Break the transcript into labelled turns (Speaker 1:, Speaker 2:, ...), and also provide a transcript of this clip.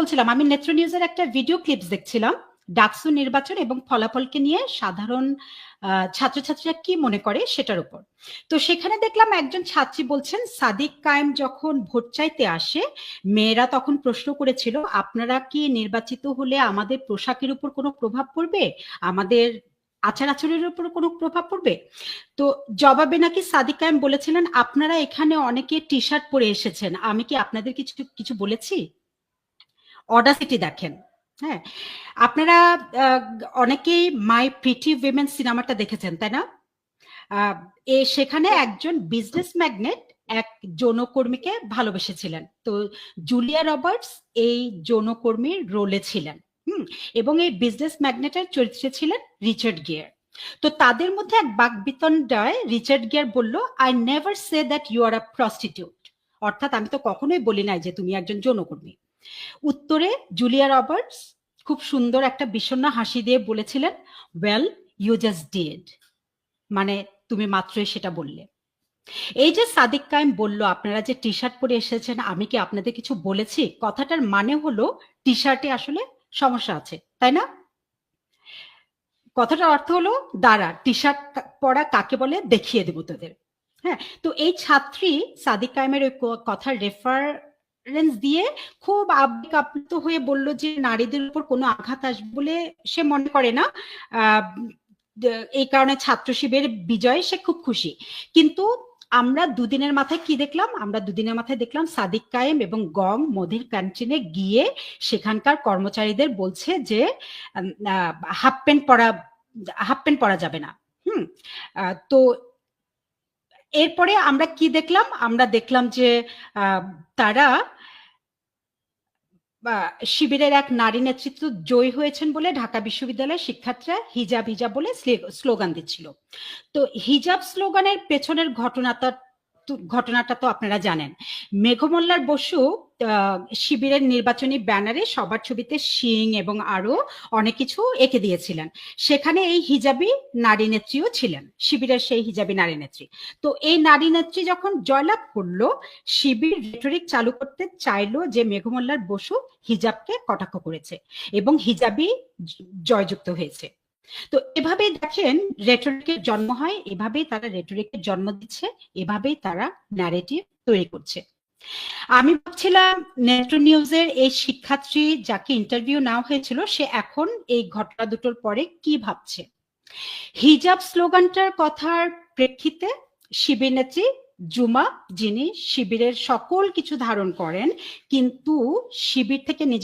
Speaker 1: বলছিলাম, আমি নেত্র নিউজের একটা ভিডিও ক্লিপস দেখছিলাম ডাকসু নির্বাচন এবং ফলাফলকে নিয়ে সাধারণ ছাত্রছাত্রীরা কি মনে করে সেটার উপর। তো সেখানে দেখলাম একজন ছাত্রী বলছেন, সাদিক কায়েম যখন ভোট চাইতে আসে, মেয়েরা তখন প্রশ্ন করেছিল, আপনারা কি নির্বাচিত হলে আমাদের পোশাকের উপর কোনো প্রভাব পড়বে? আমাদের আচার আচরণের উপর কোনো প্রভাব পড়বে? তো জবাবে নাকি সাদিক কায়েম বলেছিলেন, আপনারা এখানে অনেকে টি শার্ট পরে এসেছেন, আমি কি আপনাদের কিছু কিছু বলেছি? অডাসিটি দেখেন হ্যাঁ? আপনারা অনেকেই মাই প্রিটি উইমেন সিনেমাটা দেখেছেন তাই না? এ সেখানে একজন বিজনেস ম্যাগনেট এক যৌনকর্মীকে ভালোবেসেছিলেন। তো জুলিয়া রবার্টস এই যৌনকর্মীর রোলে ছিলেন হুম? এবং এই বিজনেস ম্যাগনেটের চরিত্রে ছিলেন রিচার্ড গিয়ার তো তাদের মধ্যে এক বাকবিতণ্ডায় রিচার্ড গিয়ার বলল I never say that you are a prostitute অর্থাৎ আমি তো কখনোই বলি নাই যে তুমি একজন যৌনকর্মী। উত্তরে জুলিয়া রবার্টস খুব সুন্দর একটা বিষণ্ণ হাসি দিয়ে বলেছিলেন ওয়েল ইউ জাস্ট ডিড মানে তুমি মাত্রই সেটা বললে। এই যে সাদিক কায়েম বলল, আপনারা যে টি শার্ট পরে এসেছেন, আমি কি আপনাদের কিছু বলেছি? কথাটার মানে হলো টি শার্টে আসলে সমস্যা আছে, তাই না? কথাটার অর্থ হলো, দাঁড়া টি শার্ট পরা কাকে বলে দেখিয়ে দেবো তোদের। হ্যাঁ তো এই ছাত্রী সাদিক কায়েমের ওই কথার রেফারেন্স দিয়ে খুব আবেগ আপ্লুত হয়ে বলল যে নারীদের উপর কোনো আঘাত আসবে বলে সে মনে করে না। এই কারণে ছাত্র শিবিরের বিজয়ে সে খুব খুশি। কিন্তু আমরা দুদিনের মাথায় কি দেখলাম? আমরা দুদিনের মাথায় দেখলাম সাদিক কায়েম এবং গং মোদির ক্যান্টিনে গিয়ে সেখানকার কর্মচারীদের বলছে যে হাফ প্যান্ট পরা, হাফ প্যান্ট পরা যাবে না। হুম তো এরপরে আমরা কি দেখলাম? আমরা দেখলাম যে তারা শিবিরের এক নারী নেতৃত্ব জয়ী হয়েছেন বলে ঢাকা বিশ্ববিদ্যালয়ের শিক্ষার্থীরা হিজাব হিজাব বলে স্লে- স্লোগান দিচ্ছিল। তো হিজাব স্লোগানের পেছনের ঘটনাটা ঘটনাটা তো আপনারা জানেন। মেঘমল্লার বসু শিবিরের নির্বাচনী ব্যানারে সবার ছবিতে সিং এবং আরও অনেক কিছু এঁকে দিয়েছিলেন। সেখানে এই হিজাবি নারী নেত্রীও ছিলেন, শিবিরের সেই হিজাবি নারী নেত্রী। তো এই নারী নেত্রী যখন জয়লাভ করল, শিবির রেটরিক চালু করতে চাইলো যে মেঘমল্লার বসু হিজাবকে কটাক্ষ করেছে এবং হিজাবি জয়যুক্ত হয়েছে। তো এভাবেই দেখেন রেটরিকের জন্ম হয়, এভাবেই তারা রেটরিকের জন্ম দিচ্ছে, এভাবেই তারা ন্যারেটিভ তৈরি করছে। আমি ভাবছিলাম নেত্র নিউজের এই শিক্ষার্থী যাকে ইন্টারভিউ নেওয়া হয়েছিল, সে এখন এই ঘটনা দুটোর পরে কি ভাবছে? হিজাব স্লোগানটার কথার প্রেক্ষিতে শিবির নেত্রী জুমা, যিনি শিবিরের সকল কিছু ধারণ করেন, কিন্তু শিবির থেকে